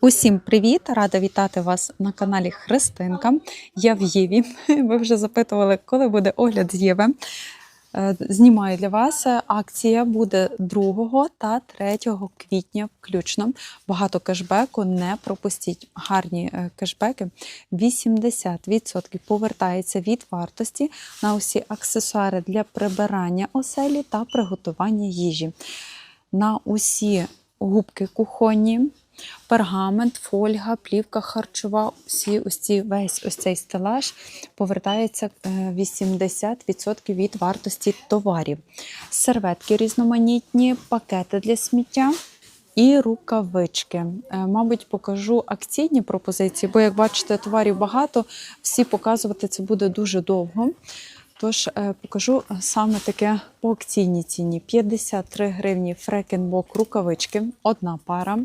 Усім привіт! Рада вітати вас на каналі Христинка. Я в Єві. Ви вже запитували, коли буде огляд з Єви. Е, Знімаю для вас. Акція буде 2 та 3 квітня включно. Багато кешбеку не пропустіть. Гарні е, кешбеки. 80% повертається від вартості на усі аксесуари для прибирання оселі та приготування їжі. На усі губки кухонні, пергамент, фольга, плівка харчова, всі ось ці, весь ось цей стелаж повертається е, 80% від вартості товарів. Серветки різноманітні, пакети для сміття. І рукавички. Е, Мабуть, покажу акційні пропозиції, бо, як бачите, товарів багато, всі показувати це буде дуже довго. Тож е, покажу саме таке по акційній ціні: 53 гривні фрекенбок рукавички, одна пара.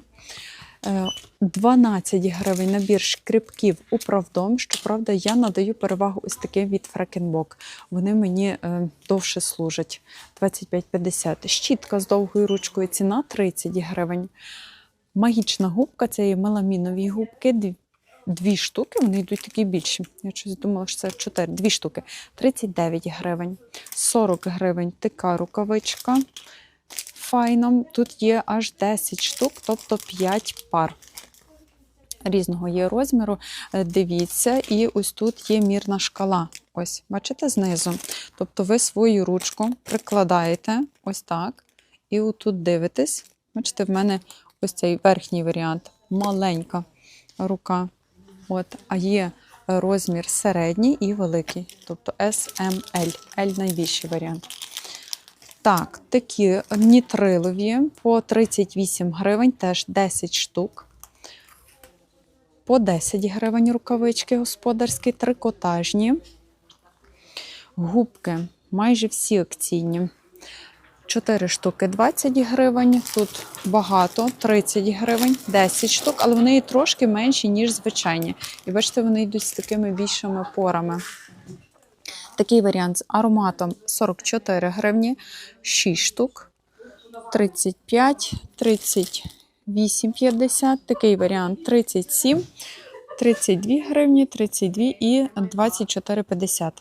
Е, 12 гривень набір шкрипків управдом. Щоправда, я надаю перевагу ось таким від фрекенбок. Вони мені е, довше служать 25,50. Щітка з довгою ручкою ціна 30 гривень. Магічна губка це є меламінові губки. Дві штуки, вони йдуть такі більші. Я щось думала, що це 4. Дві штуки. 39 гривень. 40 гривень така рукавичка. Файно. Тут є аж 10 штук, тобто 5 пар. Різного є розміру. Е, Дивіться, і ось тут є мірна шкала. Ось, бачите, знизу. Тобто ви свою ручку прикладаєте ось так, і отут дивитесь. Бачите, в мене ось цей верхній варіант маленька рука. От, а є розмір середній і великий, тобто SML, L найбільший варіант. Так, такі нітрилові по 38 гривень, теж 10 штук. По 10 гривень рукавички господарські, трикотажні. Губки майже всі акційні. 4 штуки 20 гривень. Тут багато 30 гривень, 10 штук, але вони трошки менші, ніж звичайні. І бачите, вони йдуть з такими більшими порами. Такий варіант з ароматом 44 гривні, 6 штук, 35, 38,50. Такий варіант 37, 32 гривні, 32 і 24,50.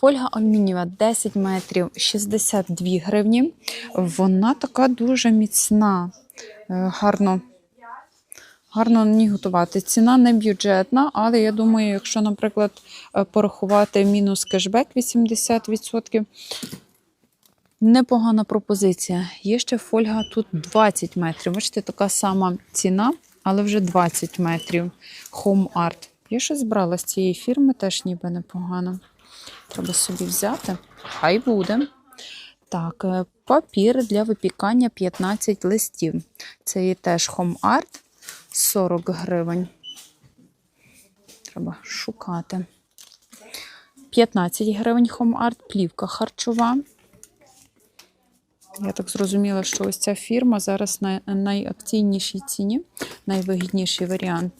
Фольга алюмінієва 10 метрів 62 гривні. Вона така дуже міцна, е, гарно. Гарно на ній готувати. Ціна не бюджетна, але я думаю, якщо, наприклад, е, порахувати мінус кешбек 80%, непогана пропозиція. Є ще фольга тут 20 метрів. Бачите, така сама ціна, але вже 20 метрів. Home Art. Я щось брала з цієї фірми, теж ніби непогано. Треба собі взяти. Хай буде. Так, е, папір для випікання 15 листів. Це є теж Home Art 40 гривень. Треба шукати. 15 гривень HomeArt. Плівка харчова. Я так зрозуміла, що ось ця фірма зараз на найакційнішій ціні, найвигідніший варіант.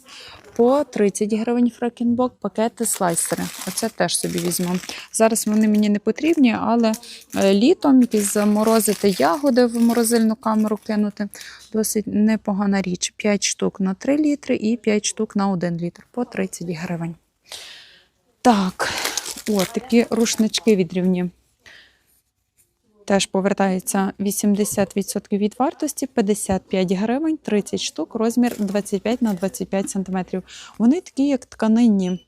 По 30 гривень фрекенбок, пакети слайсери. Оце теж собі візьму. Зараз вони мені не потрібні, але е, літом якісь заморозити ягоди в морозильну камеру кинути. Досить непогана річ. 5 штук на 3 літри і 5 штук на 1 літр по 30 гривень. Так, о, такі рушнички відрівні. Теж повертається 80% від вартості, 55 гривень, 30 штук, розмір 25 на 25 см. Вони такі, як тканинні.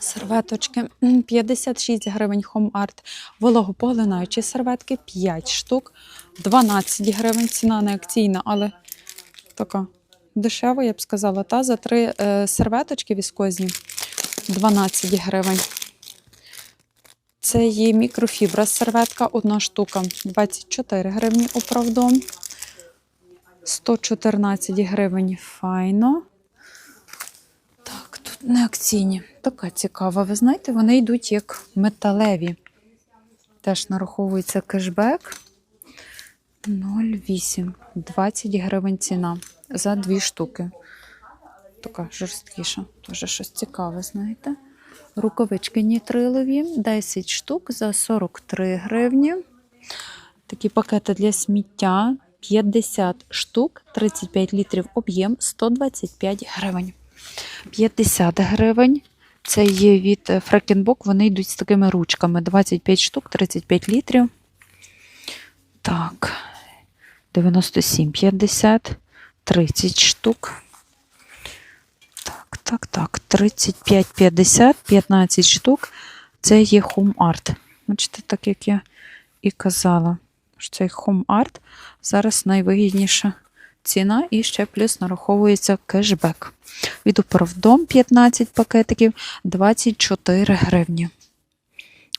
Серветочки 56 гривень Home Art, вологопоглинаючі серветки 5 штук, 12 гривень. Ціна не акційна, але така дешева, я б сказала. Та за три е, серветочки віскозні 12 гривень. Це є мікрофібра серветка, одна штука 24 гривні управдом. 114 гривень файно. Так, тут не акційні. Така цікава. Ви знаєте, вони йдуть як металеві. Теж нараховується кешбек. 0,8. 20 гривень ціна за дві штуки. Така жорсткіша. Теж щось цікаве, знаєте. Рукавички нітрилові, 10 штук за 43 гривні. Такі пакети для сміття 50 штук, 35 літрів об'єм, 125 гривень. 50 гривень. Це є від Фрекенбок, вони йдуть з такими ручками. 25 штук, 35 літрів. Так, 97,50, 30 штук. Так, так, так. 35,50, 15 штук. Це є Home Art. Бачите, так як я і казала, що цей Home Art зараз найвигідніша ціна і ще плюс нараховується кешбек. Від управдом 15 пакетиків 24 гривні.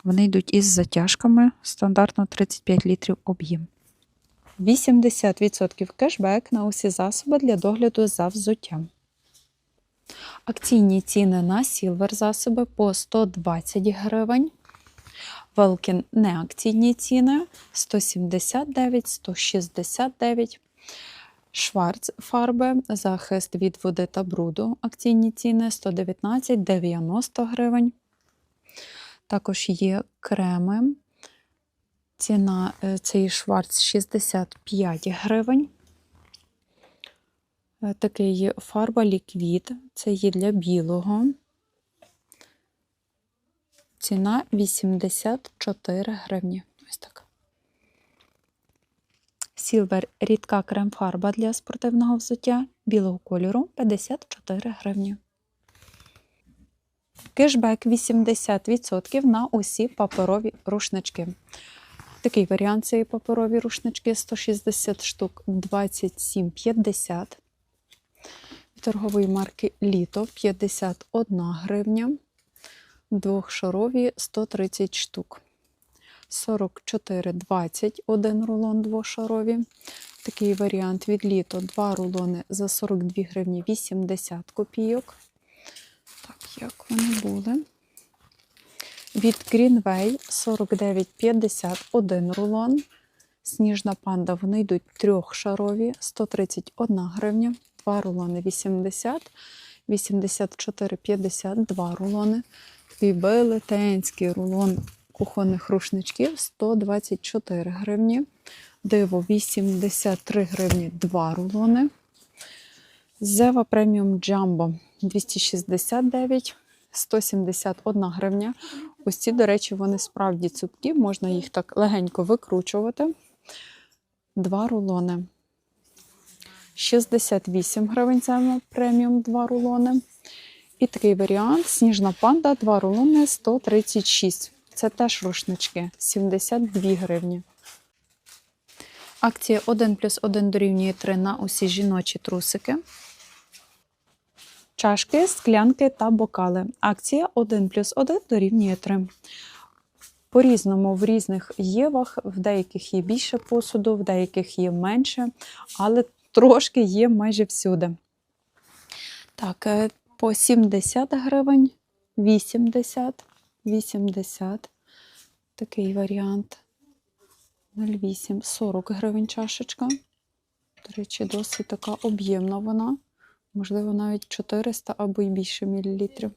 Вони йдуть із затяжками, стандартно 35 літрів об'єм. 80% кешбек на усі засоби для догляду за взуттям. Акційні ціни на сілвер засоби по 120 гривень. Велкін неакційні ціни 179, 169. Шварц фарби, захист від води та бруду. Акційні ціни 119, 90 гривень. Також є креми. Ціна е, цей шварц 65 гривень. Е, Такий фарба ліквід. Це є для білого. Ціна 84 гривні. Ось так. Сілвер рідка крем-фарба для спортивного взуття білого кольору 54 гривні. Кешбек 80% на усі паперові рушнички. Такий варіант цієї паперові рушнички 160 штук 27,50. Торгової марки Літо 51 гривня. Двохшарові 130 штук. 44,20 один рулон двошарові. Такий варіант від літо. Два рулони за 42 гривні 80 копійок. Так, як вони були. Від Greenway 49,50 один рулон. Сніжна панда, вони йдуть трьохшарові, 131 гривня, два рулони 80, 84,50, два рулони. Такий велетенський рулон кухонних рушничків 124 гривні. Диво 83 гривні, два рулони. Зева преміум джамбо 269, 171 гривня. Ось ці, до речі, вони справді цупкі, можна їх так легенько викручувати. Два рулони. 68 гривень Зева преміум, два рулони. І такий варіант сніжна панда, два рулони 136. Це теж рушнички 72 гривні. Акція 1 плюс 1 дорівнює 3 на усі жіночі трусики. Чашки, склянки та бокали. Акція 1 плюс 1 дорівнює 3. По-різному в різних євах, в деяких є більше посуду, в деяких є менше, але трошки є майже всюди. Так, е, по 70 гривень, 80, 80. Такий варіант. 0,8, 40 гривень чашечка. До речі, досить така об'ємна вона. Можливо, навіть 400 або й більше мілілітрів.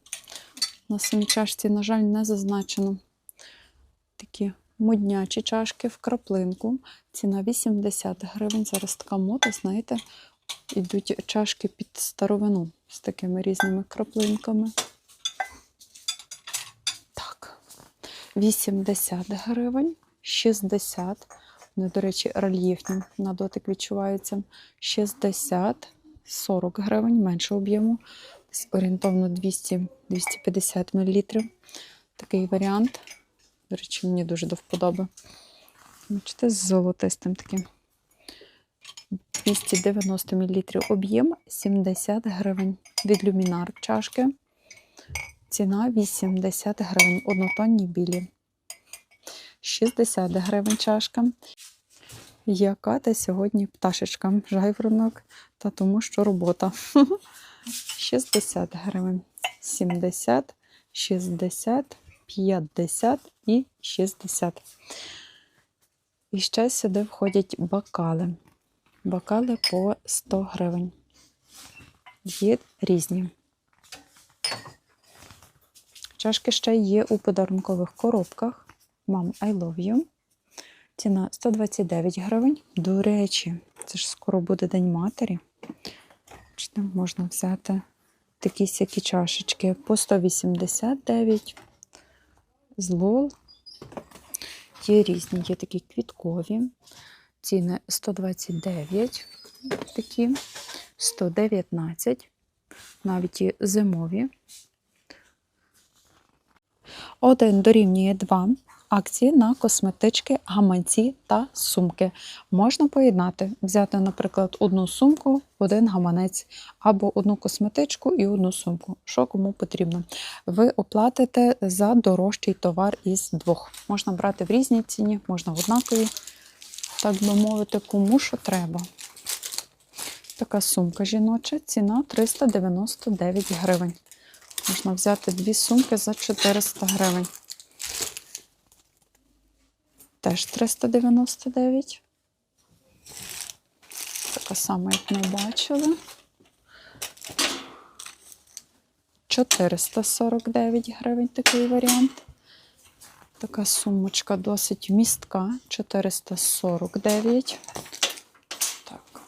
На самій чашці, на жаль, не зазначено. Такі моднячі чашки в краплинку. Ціна 80 гривень. Зараз така мода, знаєте, йдуть чашки під старовину з такими різними краплинками. Так, 80 гривень, 60. Вони, до речі, рельєфні на дотик відчуваються. 60, 40 гривень, менше об'єму. Орієнтовно 200-250 мл. Такий варіант. До речі, мені дуже до вподоби. Бачите, з золотистим таким. 290 мл об'єм 70 гривень. Від люмінар чашки. Ціна 80 гривень. Однотонні білі. 60 гривень чашка. Яка та сьогодні пташечка, жайворонок, та тому що робота. 60 гривень. 70, 60, 50 і 60. І ще сюди входять бокали. Бокали по 100 гривень. Є різні. Чашки ще є у подарункових коробках. Мам, I love you. Ціна 129 гривень. До речі, Це ж скоро буде День матері. Можна взяти такі сякі чашечки по 189 з лол. Є різні, є такі квіткові. Ціни 129, такі, 119, навіть і зимові. Один дорівнює 2 акції на косметички, гаманці та сумки. Можна поєднати, взяти, наприклад, одну сумку, один гаманець, або одну косметичку і одну сумку. Що кому потрібно. Ви оплатите за дорожчий товар із двох. Можна брати в різній ціні, можна в однакові, так би мовити, кому що треба. Така сумка жіноча, ціна 399 гривень. Можна взяти дві сумки за 400 гривень. Теж 399. Така сама, як ми бачили. 449 гривень такий варіант. Така сумочка досить містка. 449. Так,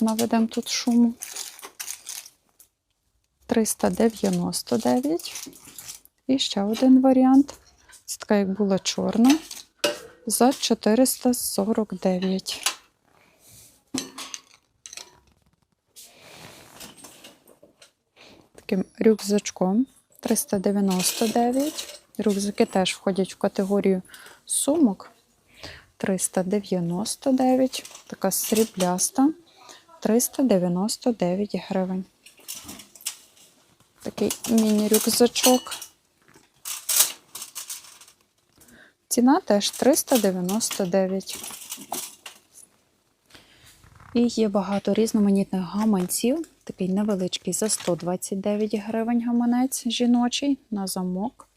наведемо тут шуму. 399. І ще один варіант. Це така, як була чорна, за 449. Таким рюкзачком 399. Рюкзаки теж входять в категорію сумок. 399. Така срібляста. 399 гривень. Такий міні-рюкзачок. Ціна теж 399. І є багато різноманітних гаманців. Такий невеличкий за 129 гривень гаманець жіночий на замок.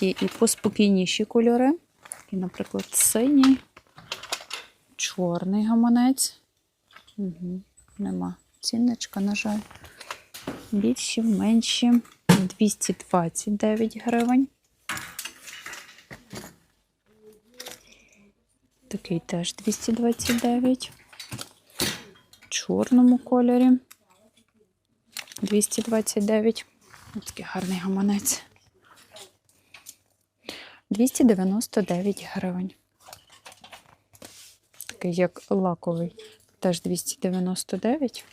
Є і поспокійніші кольори. Такий, наприклад, синій, чорний гаманець. Угу. Нема цінничка, на жаль. Більші, менші. 229 гривень. Такий теж 229. В чорному кольорі. 229. Ось такий гарний гаманець. 299 гривень. Такий як лаковий. Теж 299.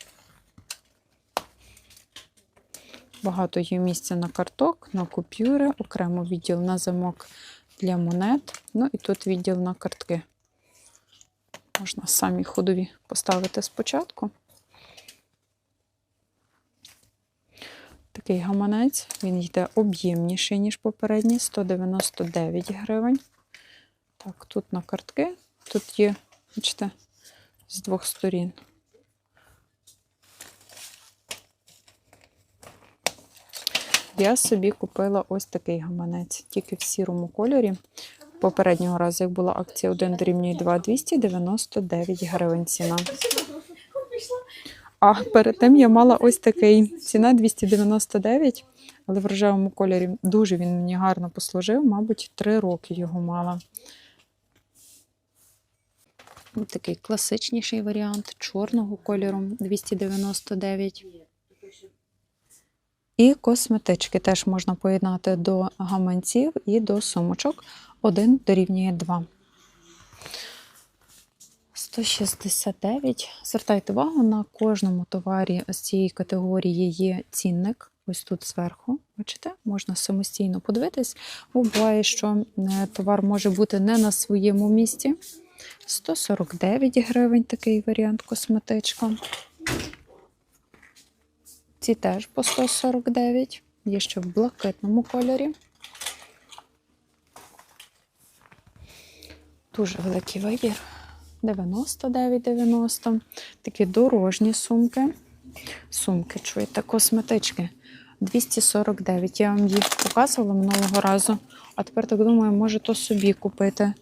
Багато є місця на карток, на купюри, окремо відділ на замок для монет. Ну і тут відділ на картки. Можна самі ходові поставити спочатку. Такий гаманець, він йде об'ємніший, ніж попередній, 199 гривень. Так, тут на картки, тут є, бачите, з двох сторін. Я собі купила ось такий гаманець, тільки в сірому кольорі. Попереднього разу, як була акція 1 дорівнює 2, 299 гривень ціна. А перед тим я мала ось такий ціна 299, але в рожевому кольорі дуже він мені гарно послужив, мабуть, 3 роки його мала. Ось такий класичніший варіант чорного кольору 299. І косметички теж можна поєднати до гаманців і до сумочок. 1 дорівнює 2. 169. Звертайте увагу, на кожному товарі з цієї категорії є цінник. Ось тут зверху, бачите, можна самостійно подивитись. Бо буває, що е, товар може бути не на своєму місці. 149 гривень такий варіант косметичка. Ці теж по 149. Є ще в блакитному кольорі. Дуже великий вибір. 99,90. Такі дорожні сумки. Сумки, чуєте, косметички. 249. Я вам їх показувала минулого разу. А тепер так думаю, може то собі купити.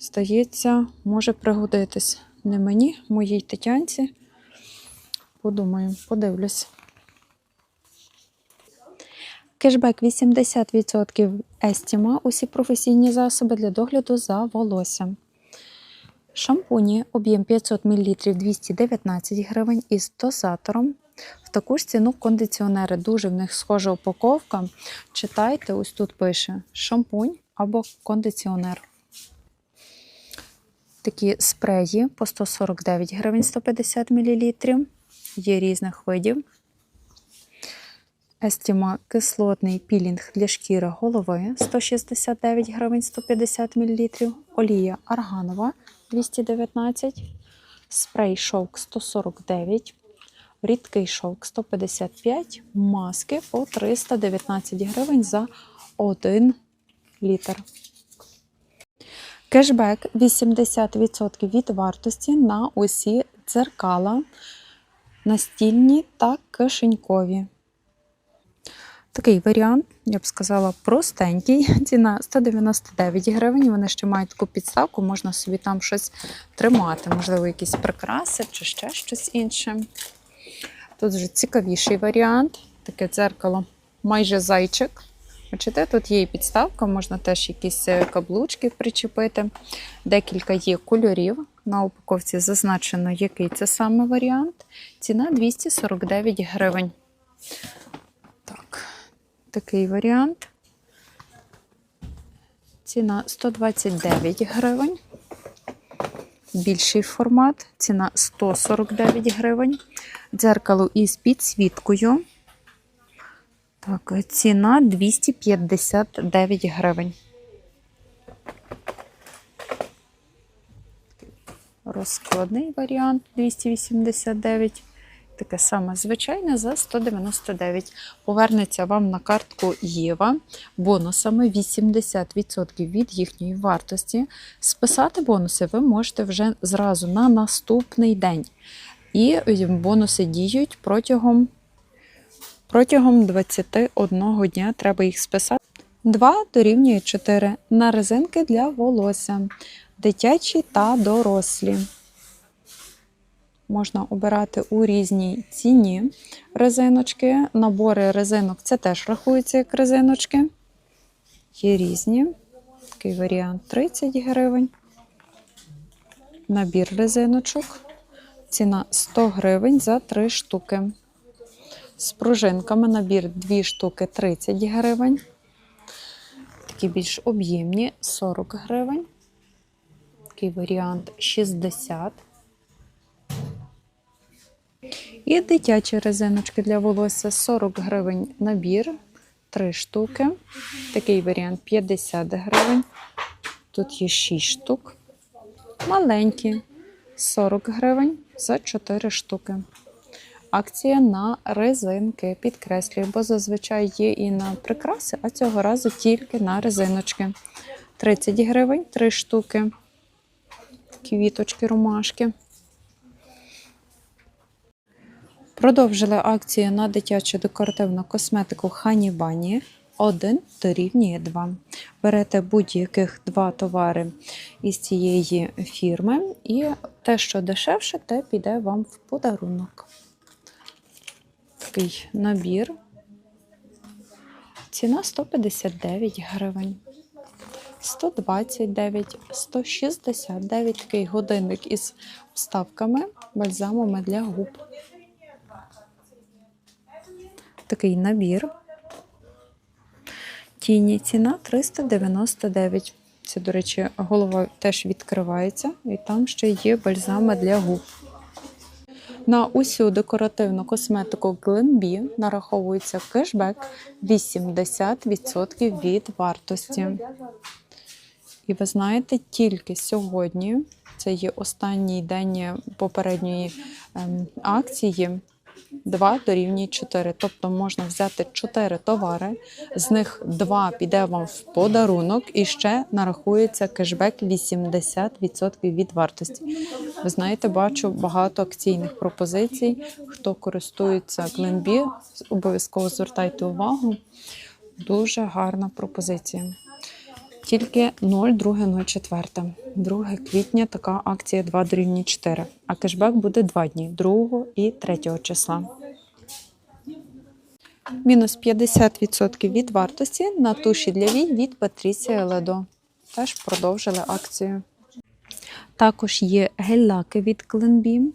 Здається, може пригодитись. Не мені, моїй Тетянці. Подумаю, подивлюсь. Кешбек 80% Естіма. Усі професійні засоби для догляду за волоссям. Шампуні об'єм 500 мл 219 гривень із дозатором. В таку ж ціну кондиціонери. Дуже в них схожа упаковка. Читайте, ось тут пише шампунь або кондиціонер. Такі спреї по 149 гривень 150 мл. Є різних видів. Естіма кислотний пілінг для шкіри голови 169 гривень 150 мл. Олія арганова 219, спрей шовк 149, рідкий шовк 155, маски по 319 гривень за 1 літр. Кешбек 80% від вартості на усі дзеркала, настільні та кишенькові. Такий варіант, я б сказала, простенький. Ціна 199 гривень. Вони ще мають таку підставку, можна собі там щось тримати, можливо, якісь прикраси чи ще щось інше. Тут вже цікавіший варіант. Таке дзеркало, майже зайчик. Бачите, тут є і підставка, можна теж якісь е, каблучки причепити. Декілька є кольорів. На упаковці зазначено, який це саме варіант. Ціна 249 гривень. Так, такий варіант. Ціна 129 гривень. Більший формат. Ціна 149 гривень. Дзеркало із підсвіткою. Так, ціна 259 гривень. Розкладний варіант 289. Таке саме звичайне за 199. Повернеться вам на картку Єва бонусами 80% від їхньої вартості. Списати бонуси ви можете вже зразу на наступний день. І бонуси діють протягом Протягом 21 дня треба їх списати. 2 дорівнює 4 на резинки для волосся, дитячі та дорослі. Можна обирати у різній ціні резиночки. Набори резинок це теж рахується як резиночки. Є різні. Такий варіант 30 гривень. Набір резиночок. Ціна 100 гривень за 3 штуки. З пружинками набір 2 штуки 30 гривень. Такі більш об'ємні 40 гривень. Такий варіант 60. І дитячі резиночки для волосся 40 гривень набір, 3 штуки. Такий варіант 50 гривень. Тут є 6 штук. Маленькі 40 гривень за 4 штуки. Акція на резинки, підкреслюю, бо зазвичай є і на прикраси, а цього разу тільки на резиночки. 30 гривень, 3 штуки. Квіточки, ромашки. Продовжили акцію на дитячу декоративну косметику Хані Бані. 1 дорівнює 2. Берете будь-яких два товари із цієї фірми, і те, що дешевше, те піде вам в подарунок такий набір. Ціна 159 гривень. 129, 169 такий годинник із вставками, бальзамами для губ. Такий набір. Тіні ціна 399. Це, до речі, голова теж відкривається, і там ще є бальзами для губ. На усю декоративну косметику Glenbee нараховується кешбек 80% від вартості. І ви знаєте, тільки сьогодні, це є останній день попередньої ем, акції, 2 дорівнює 4. Тобто можна взяти 4 товари, з них 2 піде вам в подарунок і ще нарахується кешбек 80% від вартості. Ви знаєте, бачу багато акційних пропозицій. Хто користується Glenbee, обов'язково звертайте увагу. Дуже гарна пропозиція. Тільки 02.04. 2 квітня така акція 2 дорівнює 4. А кешбек буде 2 дні 2 і 3 числа. Мінус 50% від вартості на туші для вій від Патрісія Ледо. Теж продовжили акцію. Також є гель-лаки від Glenbeam.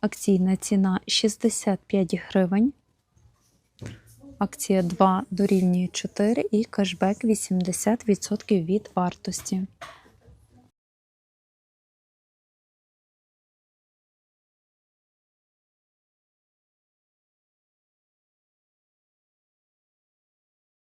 Акційна ціна 65 гривень. Акція 2 дорівнює 4 і кешбек 80% від вартості.